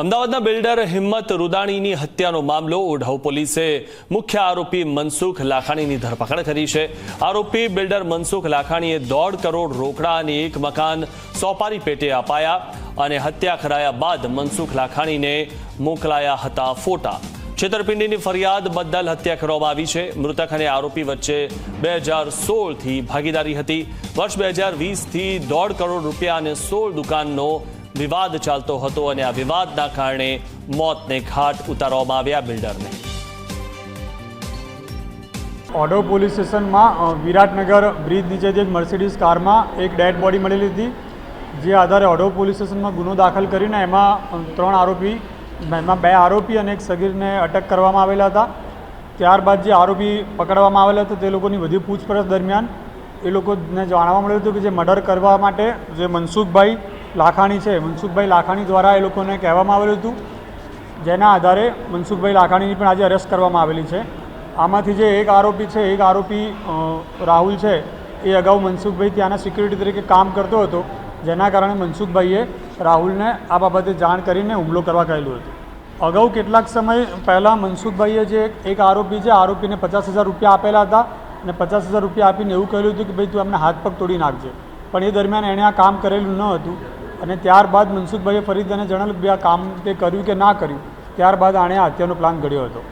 અમદાવાદના બિલ્ડર હિંમત રૂદાણીની હત્યાનો મામલો ઓઢવ પોલીસે. મુખ્ય આરોપી મનસુખ લાખાણીની ધરપકડ કરી છે. આરોપી બિલ્ડર મનસુખ લાખાણીએ દોઢ કરોડ રોકડા અને એક મકાન સોપારી પેટે અપાયા અને હત્યા કરાયા બાદ મનસુખ લાખાણીને મોકલાયા હતા ફોટા. છેતરપિંડીની ફરિયાદ બદલ હત્યા કરવામાં આવી છે. મૃતક અને આરોપી વચ્ચે બે હજાર સોળથી ભાગીદારી હતી. વર્ષ બે હજાર વીસથી દોઢ કરોડ રૂપિયા અને સોળ દુકાનનો વિવાદ ચાલતો હતો અને આ વિવાદના કારણે મોતને ઘાટ ઉતારવામાં આવ્યા બિલ્ડરને. ઓડો પોલીસ સ્ટેશનમાં વિરાટનગર બ્રિજ નીચેથી એક મર્સિડીઝ કારમાં એક ડેડ બોડી મળેલી હતી, જે આધારે ઓડો પોલીસ સ્ટેશનમાં ગુનો દાખલ કરીને એમાં ત્રણ આરોપી, એમાં બે આરોપી અને એક સગીરને અટક કરવામાં આવેલા હતા. ત્યારબાદ જે આરોપી પકડવામાં આવેલા હતા તે લોકોની બધી પૂછપરછ દરમિયાન એ લોકોને જાણવા મળ્યું હતું કે જે મર્ડર કરવા માટે જે મનસુખભાઈ લાખાણી છે, મનસુખભાઈ લાખાણી દ્વારા એ લોકોને કહેવામાં આવેલું હતું, જેના આધારે મનસુખભાઈ લાખાણીની પણ આજે અરેસ્ટ કરવામાં આવેલી છે. આમાંથી જે એક આરોપી છે, એક આરોપી રાહુલ છે, એ અગાઉ મનસુખભાઈ ત્યાંના સિક્યુરિટી તરીકે કામ કરતો હતો, જેના કારણે મનસુખભાઈએ રાહુલને આ બાબતે જાણ કરીને હુમલો કરવા કહેલું હતું. અગાઉ કેટલાક સમય પહેલાં મનસુખભાઈએ જે એક આરોપી છે, આરોપીને પચાસ હજાર રૂપિયા આપેલા હતા અને પચાસ હજાર રૂપિયા આપીને એવું કહેલું હતું કે, ભાઈ, તું એમને હાથ પગ તોડી નાખજે. પણ એ દરમિયાન એણે આ કામ કરેલું ન હતું. અને ત્યારબાદ મનસુખભાઈએ ફરી તેને જણાવ્યું કે આ કામ તે કર્યું કે ના કર્યું. ત્યારબાદ આણે આ હત્યાનો પ્લાન ઘડ્યો હતો.